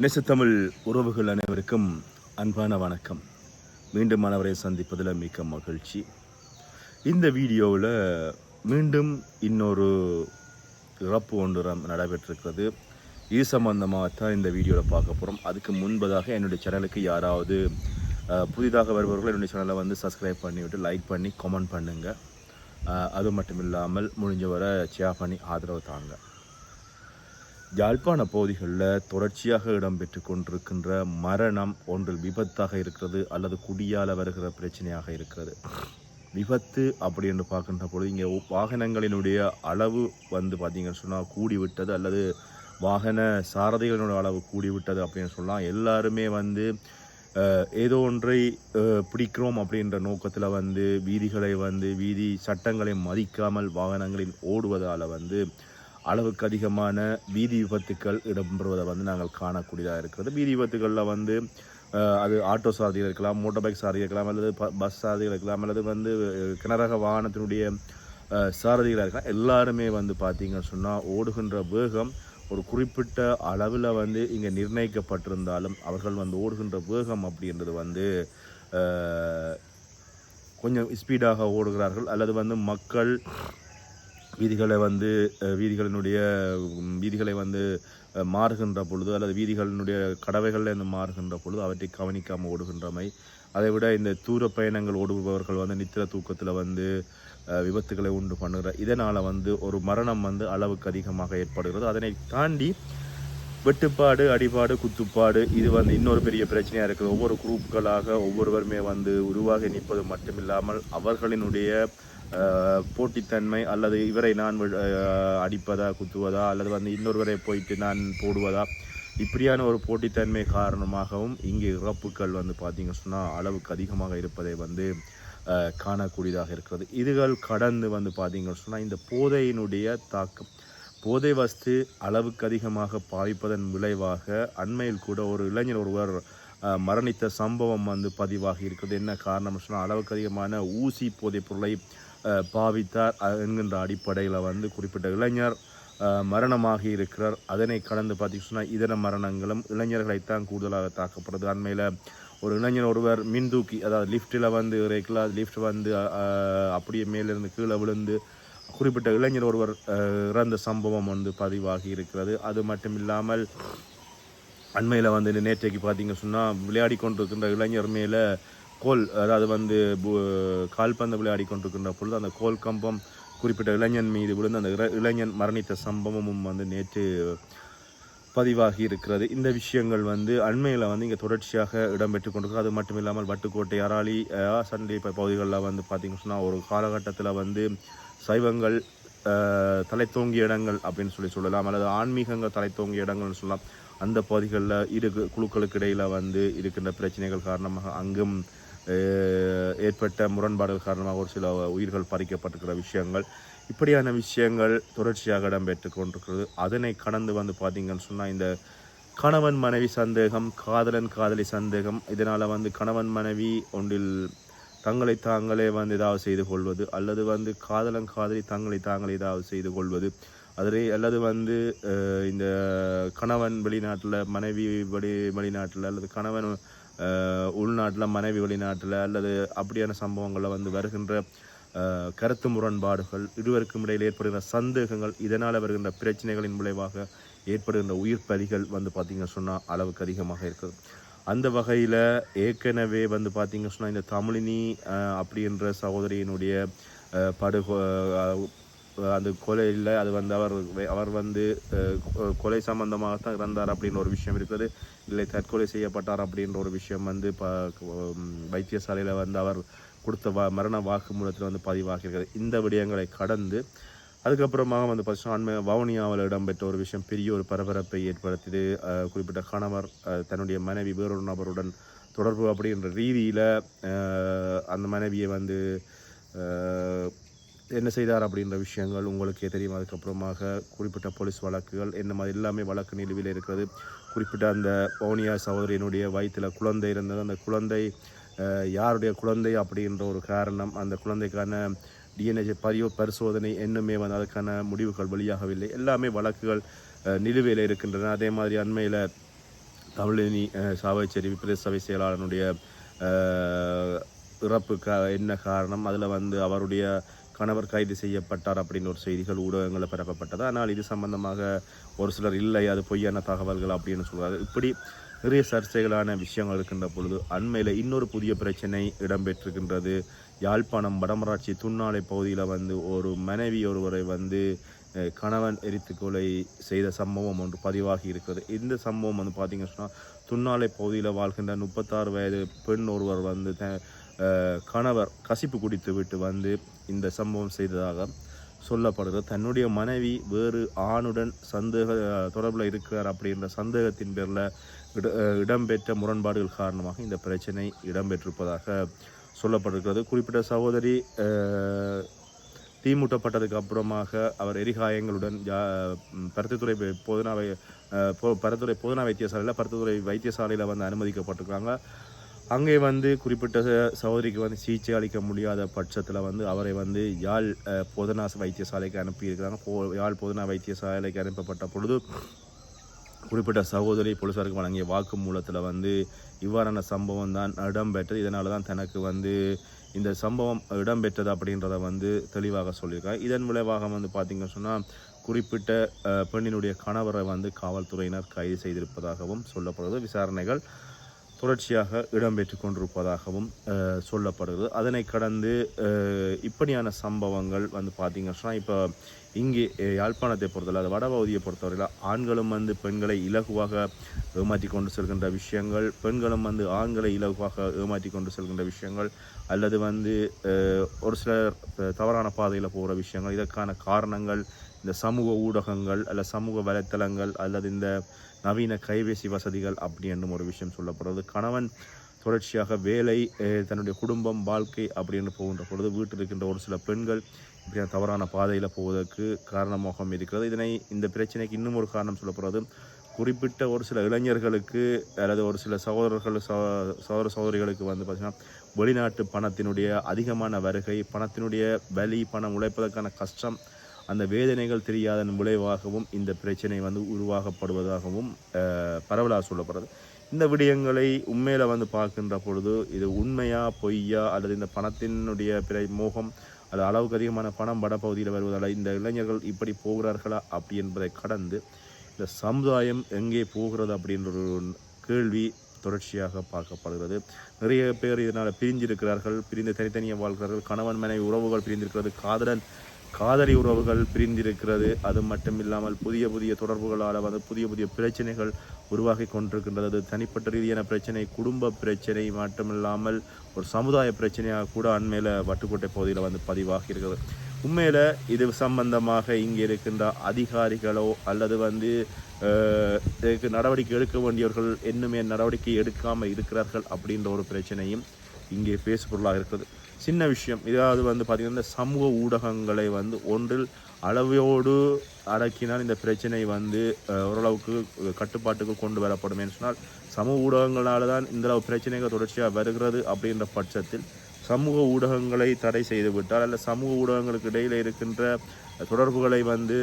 நெசத்தமிழ் உறவுகள் அனைவருக்கும் அன்பான வணக்கம். மீண்டும் அனைவரை சந்திப்பதில் மிக்க மகிழ்ச்சி. இந்த வீடியோவில் மீண்டும் இன்னொரு இறப்பு ஒன்று ரம்- நடைபெற்றிருக்கிறது. இது சம்பந்தமாக தான் இந்த வீடியோவில் பார்க்க போகிறோம் அதுக்கு முன்பதாக என்னுடைய சேனலுக்கு யாராவது புதிதாக வருபவர்கள் என்னுடைய சேனலை வந்து சப்ஸ்கிரைப் பண்ணிவிட்டு லைக் பண்ணி கமெண்ட் பண்ணுங்கள் அது மட்டும் இல்லாமல் முடிஞ்ச முடிஞ்சவரை ஷேர் பண்ணி ஆதரவு தாங்க. யாழ்ப்பாண பகுதிகளில் தொடர்ச்சியாக இடம்பெற்று கொண்டிருக்கின்ற மரணம் ஒன்றில் விபத்தாக இருக்கிறது அல்லது குடியால் வருகிற பிரச்சனையாக இருக்கிறது. விபத்து அப்படி என்று பார்க்கின்ற பொழுது இங்கே வாகனங்களினுடைய அளவு வந்து பார்த்தீங்கன்னு சொன்னால் கூடிவிட்டது அல்லது வாகன சாரதிகளினுடைய அளவு கூடிவிட்டது அப்படின்னு சொல்லலாம் எல்லாருமே வந்து ஏதோ ஒன்றை பிடிக்கிறோம் அப்படின்ற நோக்கத்தில் வந்து வீதிகளை வந்து வீதி சட்டங்களை மதிக்காமல் வாகனங்களில் ஓடுவதால் வந்து அளவுக்கு அதிகமான வீதி விபத்துக்கள் இடம்பெறுவதை வந்து நாங்கள் காணக்கூடியதாக இருக்கிறது. வீதி விபத்துக்களில் வந்து அது ஆட்டோ சாரதிகள் இருக்கலாம் மோட்டார் பைக் சாரதிகள் இருக்கலாம் அல்லது பஸ் சாரதிகள் இருக்கலாம் அல்லது வந்து கிணறக வாகனத்தினுடைய சாரதிகளாக இருக்கலாம். எல்லாருமே வந்து பார்த்தீங்கன்னு சொன்னால் ஓடுகின்ற வேகம் ஒரு குறிப்பிட்ட அளவில் வந்து இங்கே நிர்ணயிக்கப்பட்டிருந்தாலும் அவர்கள் வந்து ஓடுகின்ற வேகம் அப்படின்றது வந்து கொஞ்சம் ஸ்பீடாக ஓடுகிறார்கள். அல்லது வந்து மக்கள் வீதிகளை வந்து வீதிகளினுடைய வீதிகளை வந்து மாறுகின்ற பொழுது அல்லது வீதிகளினுடைய கடவைகளில் இருந்து மாறுகின்ற பொழுது அவற்றை கவனிக்காமல் ஓடுகின்றமை. அதை விட இந்த தூர பயணங்கள் ஓடுபவர்கள் வந்து நித்திர தூக்கத்தில் வந்து விபத்துகளை உண்டு பண்ணுகிற இதனால் வந்து ஒரு மரணம் வந்து அளவுக்கு அதிகமாக ஏற்படுகிறது. அதனை தாண்டி வெட்டுப்பாடு அடிபாடு குத்துப்பாடு இது வந்து இன்னொரு பெரிய பிரச்சனையாக இருக்குது. ஒவ்வொரு குரூப்புகளாக ஒவ்வொருவருமே வந்து உருவாகி நிற்பது மட்டுமில்லாமல் அவர்களினுடைய போட்டித்தன்மை அல்லது இவரை நான் வி- அடிப்பதா குத்துவதா அல்லது வந்து இன்னொருவரை போயிட்டு நான் போடுவதா இப்படியான ஒரு போட்டித்தன்மை காரணமாகவும் இங்கே இறப்புகள் வந்து பார்த்திங்க சொன்னால் அளவுக்கு அதிகமாக இருப்பதை வந்து காணக்கூடியதாக இருக்கிறது. இதுகள் கடந்து வந்து பார்த்தீங்கன்னு சொன்னால் இந்த போதையினுடைய தாக்கம் போதை வஸ்து அளவுக்கு அதிகமாக பாவிப்பதன் விளைவாக அண்மையில் கூட ஒரு இளைஞர் ஒருவர் மரணித்த சம்பவம் வந்து பதிவாகி இருக்கிறது. என்ன காரணம் சொன்னால் அளவுக்கு அதிகமான ஊசி போதைப் பொருளை பாவித்தார் என்கின்ற அடிப்படையில் வந்து குறிப்பிட்ட இளைஞர் மரணமாகி இருக்கிறார். அதனை கடந்து பார்த்தீங்கன்னா சொன்னால் இதர மரணங்களும் இளைஞர்களைத்தான் கூடுதலாக தாக்கப்படுது. அண்மையில் ஒரு இளைஞர் ஒருவர் மின் தூக்கி அதாவது லிஃப்ட்டில் வந்து இறைக்கலாம் லிஃப்ட் வந்து அப்படியே மேலிருந்து கீழே விழுந்து குறிப்பிட்ட இளைஞர் ஒருவர் இறந்த சம்பவம் வந்து பதிவாகி இருக்கிறது. அது மட்டும் இல்லாமல் அண்மையில் வந்து நேற்றைக்கு பார்த்தீங்க சொன்னால் விளையாடி கொண்டிருக்கின்ற இளைஞர் மேலே கோல் அதாவது வந்து பு- கால்பந்து விளையாடி கொண்டிருக்கின்ற பொழுது அந்த கோல் கம்பம் குறிப்பிட்ட இளைஞன் மீது விழுந்து அந்த இர- இளைஞன் மரணித்த சம்பவமும் வந்து நேற்று பதிவாகி இருக்கிறது. இந்த விஷயங்கள் வந்து அண்மையில் வந்து இங்கே தொடர்ச்சியாக இடம்பெற்று கொண்டிருக்கு அது மட்டும் இல்லாமல் வட்டுக்கோட்டை அராளி சண்டை பகுதிகளில் வந்து பார்த்திங்க சொன்னால் ஒரு காலகட்டத்தில் வந்து சைவங்கள் தலை தலைத்தோங்கிய இடங்கள் அப்படின்னு சொல்லி சொல்லலாம். அல்லது ஆன்மீகங்கள் தலைத்தோங்கிய இடங்கள்னு சொல்லலாம். அந்த பகுதிகளில் இரு குழுக்களுக்கு இடையில் வந்து இருக்கின்ற பிரச்சனைகள் காரணமாக அங்கும் ஏற்பட்ட முரண்பாடுகள் காரணமாக ஒரு சில உயிர்கள் பறிக்கப்பட்டிருக்கிற விஷயங்கள். இப்படியான விஷயங்கள் தொடர்ச்சியாக இடம்பெற்று கொண்டிருக்கிறது. அதனை கடந்து வந்து பார்த்தீங்கன்னு சொன்னால் இந்த கணவன் மனைவி சந்தேகம் காதலன் காதலி சந்தேகம் இதனால் வந்து கணவன் மனைவி ஒன்றில் தங்களை தாங்களே வந்து ஏதாவது செய்து கொள்வது அல்லது வந்து காதலன் காதலி தங்களை தாங்களே ஏதாவது செய்து கொள்வது அதிலே அல்லது வந்து இந்த கணவன் வெளிநாட்டில் மனைவி வெளி வெளிநாட்டில் அல்லது கணவன் உள்நாட்டில் மனைவி வெளிநாட்டில் அல்லது அப்படியான சம்பவங்களில் வந்து வருகின்ற கருத்து முரண்பாடுகள் இருவருக்கும் இடையில் ஏற்படுகிற சந்தேகங்கள் இதனால் வருகின்ற பிரச்சனைகளின் விளைவாக ஏற்படுகின்ற உயிர் பலிகள் வந்து பார்த்திங்க சொன்னால் அளவுக்கு அதிகமாக இருக்குது. அந்த வகையில் ஏற்கனவே வந்து பார்த்திங்க சொன்னால் இந்த தமிழினி அப்படின்ற சகோதரியினுடைய படுகொ அந்த கொலையில் அது வந்து அவர் அவர் வந்து கொலை சம்பந்தமாக தான் இறந்தார் அப்படின்ற ஒரு விஷயம் இருக்குது. இல்லை தற்கொலை செய்யப்பட்டார் அப்படின்ற ஒரு விஷயம் வந்து ப வைத்தியசாலையில் வந்து அவர் கொடுத்த வா மரண வாக்குமூலத்தில் வந்து பதிவாகியிருக்கிறது இந்த விடயங்களை கடந்து அதுக்கப்புறமாக வந்து பார்த்தீங்கன்னா அண்மை வவுனியாவில் இடம்பெற்ற ஒரு விஷயம் பெரிய ஒரு பரபரப்பை ஏற்படுத்தியது. குறிப்பிட்ட கணவர் தன்னுடைய மனைவி வேறொரு நபருடன் தொடர்பு அப்படின்ற ரீதியில் அந்த மனைவியை வந்து என்ன செய்தார் அப்படின்ற விஷயங்கள் உங்களுக்கே தெரியும். அதுக்கப்புறமாக குறிப்பிட்ட போலீஸ் வழக்குகள் என்ன மாதிரி எல்லாமே வழக்கு நிலுவையில் இருக்கிறது. குறிப்பிட்ட அந்த வவுனியா சகோதரியினுடைய வயிற்றில் குழந்தை இருந்தது. அந்த குழந்தை யாருடைய குழந்தை அப்படின்ற ஒரு காரணம் அந்த குழந்தைக்கான டிஎன்ஏ பரியோ பரிசோதனை இன்னுமே வந்து அதுக்கான முடிவுகள் வெளியாகவில்லை. எல்லாமே வழக்குகள் நிலுவையில் இருக்கின்றன. அதே மாதிரி அண்மையில் தமிழினி சாவைச்சேரி பிரதேச சபை செயலாளனுடைய இறப்புக்கு என்ன காரணம்? அதில் வந்து அவருடைய கணவர் கைது செய்யப்பட்டார் அப்படின்னு ஒரு செய்திகள் ஊடகங்களில் பரப்பப்பட்டது. ஆனால் இது சம்பந்தமாக ஒரு சிலர் இல்லை அது பொய்யான தகவல்கள் அப்படின்னு சொல்கிறாரு இப்படி நிறைய சர்ச்சைகளான விஷயங்கள் இருக்கின்ற பொழுது அண்மையில் இன்னொரு புதிய பிரச்சனை இடம்பெற்றிருக்கின்றது. யாழ்ப்பாணம் வடமராட்சி துண்ணாலை பகுதியில் வந்து ஒரு மனைவி ஒருவரை வந்து கணவன் எரித்து கொலை செய்த சம்பவம் ஒன்று பதிவாகி இருக்கிறது. இந்த சம்பவம் வந்து பார்த்திங்க சொன்னால் துண்ணாலை பகுதியில் வாழ்கின்ற முப்பத்தாறு வயது பெண் ஒருவர் வந்து கணவர் கசிப்பு குடித்து விட்டு வந்து இந்த சம்பவம் செய்ததாக சொல்லப்படுகிறது. தன்னுடைய மனைவி வேறு ஆணுடன் சந்தேக தொடர்பில் இருக்கிறார் அப்படின்ற சந்தேகத்தின் பேரில் இடம்பெற்ற முரண்பாடுகள் காரணமாக இந்த பிரச்சனை இடம்பெற்றிருப்பதாக சொல்லப்பட்டிருக்கிறது. குறிப்பிட்ட சகோதரி தீமூட்டப்பட்டதுக்கு அப்புறமாக அவர் எரிகாயங்களுடன் ஜா பருத்தித்துறை வை- போதனா வை பருத்துறை போதனா வைத்தியசாலையில் பருத்தித்துறை வைத்தியசாலையில் வந்து அனுமதிக்கப்பட்டிருக்காங்க அங்கே வந்து குறிப்பிட்ட ச- சகோதரிக்கு வந்து சிகிச்சை அளிக்க முடியாத பட்சத்தில் வந்து அவரை வந்து யாழ் அஹ், போதனா வைத்தியசாலைக்கு அனுப்பியிருக்கிறாங்க. போ யாழ் போதனா வைத்தியசாலைக்கு அனுப்பப்பட்ட பொழுது குறிப்பிட்ட சகோதரி போலீசாருக்கு வழங்கிய வாக்குமூலத்தில் வந்து இவ்வாறான சம்பவம் தான் இடம்பெற்றது. இதனால தான் தனக்கு வந்து இந்த சம்பவம் இடம்பெற்றது அப்படின்றத வந்து தெளிவாக சொல்லியிருக்காங்க. இதன் விளைவாக வந்து பார்த்திங்கன்னு சொன்னால் குறிப்பிட்ட பெண்ணினுடைய கணவரை வந்து காவல்துறையினர் கைது செய்திருப்பதாகவும் சொல்லப்படுகிறது விசாரணைகள் தொடர்ச்சியாக இடம்பெற்று கொண்டிருப்பதாகவும் சொல்லப்படுகிறது. அதனை கடந்து இப்படியான சம்பவங்கள் வந்து பார்த்திங்கன்னா இப்போ இங்கே யாழ்ப்பாணத்தை பொறுத்தவரை அது வடபகுதியை பொறுத்தவரையில் ஆண்களும் வந்து பெண்களை இலகுவாக ஏமாற்றி கொண்டு செல்கின்ற விஷயங்கள் பெண்களும் வந்து ஆண்களை இலகுவாக ஏமாற்றி கொண்டு செல்கின்ற விஷயங்கள் அல்லது வந்து ஒரு சிலர் தவறான பாதையில் போகிற விஷயங்கள் இதற்கான காரணங்கள் இந்த சமூக ஊடகங்கள் அல்ல சமூக வலைத்தளங்கள் அல்லது இந்த நவீன கைபேசி வசதிகள் அப்படி என்னும் ஒரு விஷயம் சொல்லப்படுறது கணவன் தொடர்ச்சியாக வேலை தன்னுடைய குடும்பம் வாழ்க்கை அப்படின்னு போகின்ற பொழுது வீட்டில் இருக்கின்ற ஒரு சில பெண்கள் இப்படியான தவறான பாதையில் போவதற்கு காரணமாகவும் இருக்கிறது. இதனை இந்த பிரச்சனைக்கு இன்னும் ஒரு காரணம் சொல்லப்படுறது குறிப்பிட்ட ஒரு சில இளைஞர்களுக்கு அல்லது ஒரு சில சகோதரர்கள் சகோதர சகோதரிகளுக்கு வந்து பார்த்திங்கன்னா வெளிநாட்டு பணத்தினுடைய அதிகமான வருகை பணத்தினுடைய வலி பணம் உழைப்பதற்கான கஷ்டம் அந்த வேதனைகள் தெரியாதன் விளைவாகவும் இந்த பிரச்சனை வந்து உருவாகப்படுவதாகவும் பரவலாக சொல்லப்படுறது இந்த விடயங்களை உண்மையில் வந்து பார்க்கின்ற பொழுது இது உண்மையா பொய்யா அல்லது இந்த பணத்தினுடைய பிற மோகம் அது அளவுக்கு அதிகமான பணம் வடப்பகுதியில் வருவதால் இந்த இளைஞர்கள் இப்படி போகிறார்களா அப்படி என்பதை கடந்து இந்த சமுதாயம் எங்கே போகிறது அப்படின்ற ஒரு கேள்வி தொடர்ச்சியாக பார்க்கப்படுகிறது. நிறைய பேர் இதனால் பிரிஞ்சிருக்கிறார்கள் பிரிந்து தனித்தனியாக வாழ்கிறார்கள். கணவன் மனைவி உறவுகள் பிரிந்திருக்கிறது. காதலன் காதலி உறவுகள் பிரிந்திருக்கிறது. அது மட்டும் இல்லாமல் புதிய புதிய தொடர்புகளால் வந்து புதிய புதிய பிரச்சனைகள் உருவாகி கொண்டிருக்கின்றது. தனிப்பட்ட ரீதியான பிரச்சனை குடும்ப பிரச்சனை மட்டுமில்லாமல் ஒரு சமுதாய பிரச்சனையாக கூட அண்மையில் வட்டுக்கோட்டை பகுதியில் வந்து பதிவாகி இருக்கிறது உண்மையில் இது சம்பந்தமாக இங்கே இருக்கின்ற அதிகாரிகளோ அல்லது வந்து இதுக்கு நடவடிக்கை எடுக்க வேண்டியவர்கள் இன்னுமே நடவடிக்கை எடுக்காமல் இருக்கிறார்கள் அப்படின்ற ஒரு பிரச்சனையும் இங்கே பேசுபொருளாக இருக்கிறது. சின்ன விஷயம். இதாவது வந்து பார்த்திங்கன்னா இந்த சமூக ஊடகங்களை வந்து ஒன்றில் அளவையோடு அடக்கினால் இந்த பிரச்சனை வந்து ஓரளவுக்கு கட்டுப்பாட்டுக்கு கொண்டு வரப்படும் என்று சொன்னால் சமூக ஊடகங்களால் தான் இந்த அளவு பிரச்சனைகள் தொடர்ச்சியாக வருகிறது அப்படின்ற பட்சத்தில் சமூக ஊடகங்களை தடை செய்துவிட்டால் அல்ல சமூக ஊடகங்களுக்கு இடையில் இருக்கின்ற தொடர்புகளை வந்து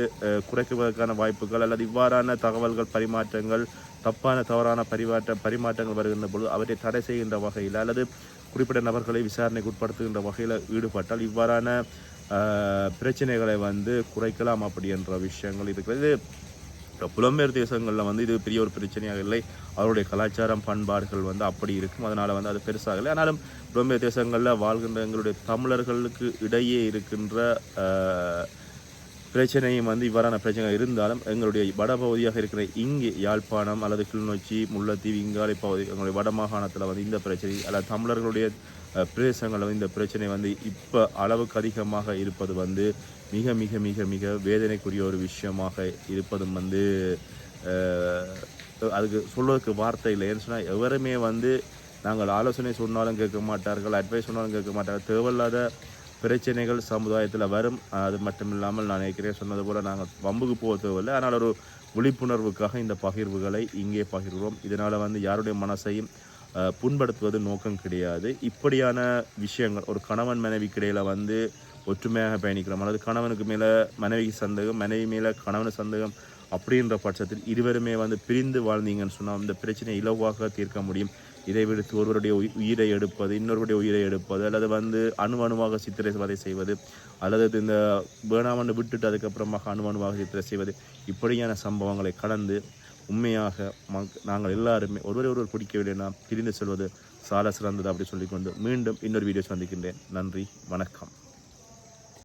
குறைக்குவதற்கான வாய்ப்புகள் அல்லது இவ்வாறான தகவல்கள் பரிமாற்றங்கள் தப்பான தவறான பரிமாற்ற பரிமாற்றங்கள் வருகின்ற பொழுது அவற்றை தடை செய்கின்ற வகையில் அல்லது குறிப்பிட்ட நபர்களை விசாரணைக்கு உட்படுத்துகின்ற வகையில் ஈடுபட்டால் இவ்வாறான பிரச்சனைகளை வந்து குறைக்கலாம் அப்படி என்ற விஷயங்கள் இருக்கிறது. புலம்பெயர் தேசங்களில் வந்து இது பெரிய ஒரு பிரச்சனையாக இல்லை. அவருடைய கலாச்சாரம் பண்பாடுகள் வந்து அப்படி இருக்கும். அதனால் வந்து அது பெருசாக இல்லை. ஆனாலும் புலம்பெயர் தேசங்களில் வாழ்கின்ற எங்களுடைய தமிழர்களுக்கு இடையே இருக்கின்ற பிரச்சனையும் வந்து இவ்வாறான பிரச்சனை இருந்தாலும் எங்களுடைய வடபகுதியாக இருக்கிற இங்கே யாழ்ப்பாணம் அல்லது கிளிநொச்சி முல்லைத்தீவு இங்காலை பகுதி எங்களுடைய வட மாகாணத்தில் வந்து இந்த பிரச்சனை அல்லது தமிழர்களுடைய பிரதேசங்களில் வந்து இந்த பிரச்சனை வந்து இப்போ அளவுக்கு அதிகமாக இருப்பது வந்து மிக மிக மிக மிக வேதனைக்குரிய ஒரு விஷயமாக இருப்பதும் வந்து அதுக்கு சொல்வதற்கு வார்த்தை இல்லை. ஏன்னு சொன்னால் எவருமே வந்து நாங்கள் ஆலோசனை சொன்னாலும் கேட்க மாட்டார்கள் அட்வைஸ் சொன்னாலும் கேட்க மாட்டார்கள். தேவையில்லாத பிரச்சனைகள் சமுதாயத்தில் வரும். அது மட்டும் இல்லாமல் நான் ஏற்கனவே சொன்னது போல் நாங்கள் வம்புக்கு போக தேவையில்லை. ஆனால் ஒரு விழிப்புணர்வுக்காக இந்த பகிர்வுகளை இங்கே பகிர்கிறோம். இதனால் வந்து யாருடைய மனசையும் புண்படுத்துவது நோக்கம் கிடையாது. இப்படியான விஷயங்கள் ஒரு கணவன் மனைவிக்கு இடையில் வந்து ஒற்றுமையாக பயணிக்கிறோம். அல்லது கணவனுக்கு மேலே மனைவிக்கு சந்தேகம் மனைவி மேலே கணவன் சந்தேகம் அப்படின்ற பட்சத்தில் இருவருமே வந்து பிரிந்து வாழ்ந்தீங்கன்னு சொன்னால் இந்த பிரச்சனையை இலவாக தீர்க்க முடியும். இதை விடுத்து ஒருவருடைய உயிரை எடுப்பது இன்னொருவருடைய உயிரை எடுப்பது அல்லது வந்து அணு அணுவாக சித்திரவதை செய்வது அல்லது இந்த வேணாமன்னு விட்டுட்டு அதுக்கப்புறமாக அணு அணுவாக சித்திரை செய்வது இப்படியான சம்பவங்களை கடந்து உண்மையாக மக் நாங்கள் எல்லாருமே ஒருவரை ஒருவர் பிடிக்கவில்லைனா பிரிந்து செல்வது சால சிறந்தது அப்படி சொல்லிக்கொண்டு மீண்டும் இன்னொரு வீடியோ சந்திக்கின்றேன். நன்றி வணக்கம்.